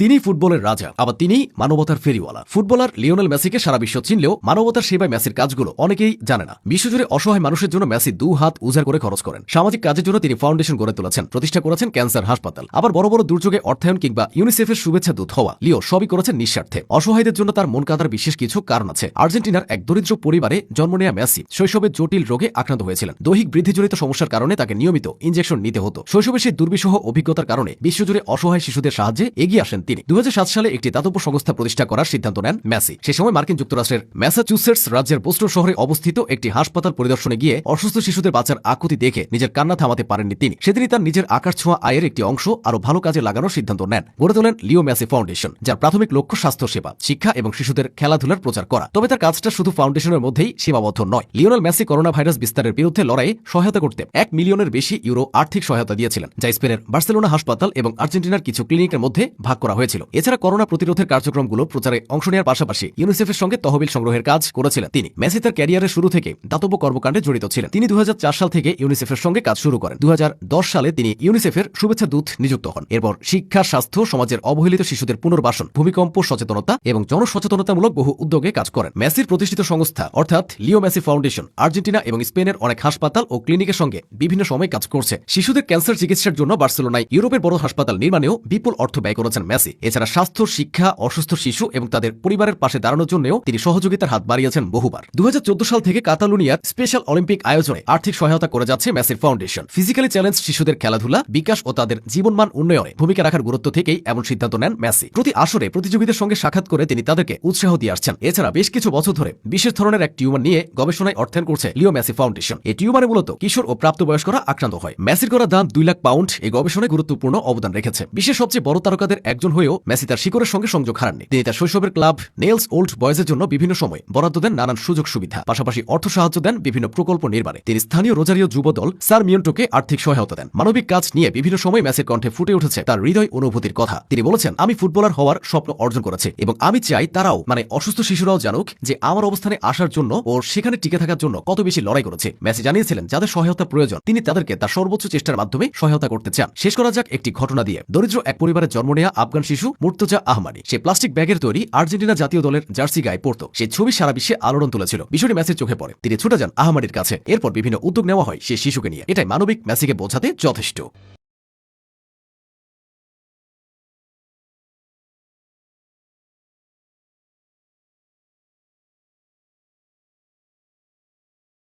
তিনি ফুটবলের রাজা, আবার তিনি মানবতার ফেরিওয়ালা। ফুটবলার লিওনেল মেসিকে সারা বিশ্ব চিনলেও মানবতার সেবায় মেসির কাজগুলো অনেকেই জানে না। বিশ্বজুড়ে অসহায় মানুষের জন্য মেসি দু হাত উজাড় করে খরচ করেন। সামাজিক কাজের জন্য তিনি ফাউন্ডেশন গড়ে তুলেছেন, প্রতিষ্ঠা করেছেন ক্যান্সার হাসপাতাল। আবার বড় বড় দুর্যোগে অর্থায়ন কিংবা ইউনিসেফের শুভেচ্ছা দূত হওয়া লিও সবই করেছেন নিঃস্বার্থে। অসহায়দের জন্য তার মন কাদার বিশেষ কিছু কারণ আছে। আর্জেন্টিনার এক দরিদ্র পরিবারে জন্ম নেয়া মেসি শৈশবে জটিল রোগে আক্রান্ত হয়েছিলেন। দৈহিক বৃদ্ধিজনিত সমস্যার কারণে তাকে নিয়মিত ইনজেকশন নিতে হতো। শৈশবে সেই দুর্বিষহ অভিজ্ঞতার কারণে বিশ্বজুড়ে অসহায় শিশুদের সাহায্যে এগিয়ে আসেন তিনি। দু সালে একটি দাতব্য সংস্থা প্রতিষ্ঠা করার সিদ্ধান্ত নেন মেসি। সে সময় মার্কিন যুক্তরাষ্ট্রের ম্যাসাচুসেটস রাজ্যের বোস্টন শহরে অবস্থিত একটি হাসপাতাল পরিদর্শনে গিয়ে অসুস্থ শিশুদের বাঁচার আকুতি দেখে নিজের কান্না থামাতে পারেননি তিনি। সেদিনই তার নিজের আকাশ ছোঁয়া আয়ের একটি অংশ আরও ভালো কাজে লাগানোর সিদ্ধান্ত নেন। গড়ে তোলেন লিও মেসি ফাউন্ডেশন, যার প্রাথমিক লক্ষ্য স্বাস্থ্য সেবা, শিক্ষা এবং শিশুদের খেলাধুলার প্রচার করা। তবে তার কাজটা শুধু ফাউন্ডেশনের মধ্যেই সীমাবদ্ধ নয়। লিওনেল মেসি করোনা ভাইরাস বিস্তারের বিরুদ্ধে লড়াইয়ে সহায়তা করতে এক মিলিয়নের বেশি ইউরো আর্থিক সহায়তা দিয়েছিলেন, যা স্পেনের বার্সেলোনা হাসপাতাল এবং আর্জেন্টিনার কিছু ক্লিনিকের মধ্যে ভাগ করা হয়েছিল। এছাড়া করোনা প্রতিরোধের কার্যক্রমগুলো প্রচারে অংশ নেওয়ার পাশাপাশি ইউনিসেফের সঙ্গে তহবিল সংগ্রহের কাজ করেছিলেন তিনি। মেসি তার ক্যারিয়ারের শুরু থেকে দাতব্য কর্মকাণ্ডে জড়িত ছিলেন। তিনি দু হাজার চার সাল থেকে ইউনিসেফের সঙ্গে কাজ শুরু করেন। দু হাজার দশ সালে তিনি ইউনিসেফের শুভেচ্ছা দূত নিযুক্ত হন। এরপর শিক্ষা, স্বাস্থ্য, সমাজের অবহেলিত শিশুদের পুনর্বাসন, ভূমিকম্প, সচেতনতা এবং জনসচেতনতামূলক বহু উদ্যোগে কাজ করেন। মেসির প্রতিষ্ঠিত সংস্থা, অর্থাৎ লিও মেসি ফাউন্ডেশন, আর্জেন্টিনা এবং স্পেনের অনেক হাসপাতাল ও ক্লিনিকের সঙ্গে বিভিন্ন সময় কাজ করছে। শিশুদের ক্যান্সার চিকিৎসার জন্য বার্সেলোনায় ইউরোপের বড় হাসপাতাল নির্মাণেও বিপুল অর্থ ব্যয় করেছেন মেসি। এছাড়া স্বাস্থ্য, শিক্ষা, অসুস্থ শিশু এবং তাদের পরিবারের পাশে দাঁড়ানোর জন্যও তিনি সহযোগিতার হাত বাড়িয়েছেন বহুবার। দু হাজার চোদ্দ সাল থেকে কাতালুনিয়ার স্পেশাল অলিম্পিক আয়োজনে আর্থিক সহায়তা করে যাচ্ছে মেসির ফাউন্ডেশন। ফিজিক্যালি চ্যালেঞ্জ শিশুদের খেলাধুলা, বিকাশ ও তাদের জীবনমান উন্নয়নে ভূমিকা রাখার গুরুত্ব থেকেই এমন সিদ্ধান্ত নেন মেসি। প্রতি আসরে প্রতিযোগীদের সঙ্গে সাক্ষাৎ করে তিনি তাদেরকে উৎসাহ দিয়ে আসছেন। এছাড়া বেশ কিছু বছর ধরে বিশেষ ধরনের এক টিউমার নিয়ে গবেষণায় অর্থায়ন করছে লিও মেসি ফাউন্ডেশন। এই টিউমারে মূলত কিশোর ও প্রাপ্তবয়স্করা আক্রান্ত হয়। মেসির করা দাম দুই লাখ পাউন্ড এই গবেষণায় গুরুত্বপূর্ণ অবদান রেখেছে। বিশ্বের সবচেয়ে বড় তারকাদের একজন হয়েও মেসি তার শিকড়ের সঙ্গে সংযোগ হারাননি। তিনি তার শৈশবের ক্লাব নেলস ওল্ড বয়েজের জন্য বিভিন্ন সময় বরাদ্দ দেন নানান সুযোগ সুবিধা, পাশাপাশি অর্থ সাহায্য দেন বিভিন্ন প্রকল্প নির্মাণে। তিনি স্থানীয় রোজারীয় যুব দল সার মিয়ন্টোকে আর্থিক সহায়তা দেন। মানবিক কাজ নিয়ে বিভিন্ন সময় ম্যাচের কণ্ঠে ফুটে উঠেছে তার হৃদয় অনুভূতির কথা। তিনি বলেছেন, আমি ফুটবলার হওয়ার স্বপ্ন অর্জন করেছি এবং আমি চাই তারাও মানে অসুস্থ শিশুরাও জানুক যে আমার অবস্থানে আসার জন্য ও সেখানে টিকে থাকার জন্য কত বেশি লড়াই করেছে। মেসি জানিয়েছিলেন, যাদের সহায়তা প্রয়োজন, তিনি তাদেরকে তার সর্বোচ্চ চেষ্টার মাধ্যমে সহায়তা করতে চান। শেষ করা যাক একটি ঘটনা দিয়ে। দরিদ্র এক পরিবারের জন্ম নেওয়া আফগান শিশু মুর্তজা আহমানি। সে প্লাস্টিক ব্যাগের তৈরি আর্জেন্টিনা জাতীয় দলের জার্সি গায়ে পড়ত সে ছবি সারা বিশ্বে আলোড়ন তুলেছিল। বিষয়টি ম্যাচের চোখে পড়ে। তিনি ছুটে যান আহমানির কাছে। এরপর বিভিন্ন উদ্যোগ নেওয়া হয় সে শিশুকে নিয়ে। এটাই মানবিক মেসিকে বোঝাতে যথেষ্ট।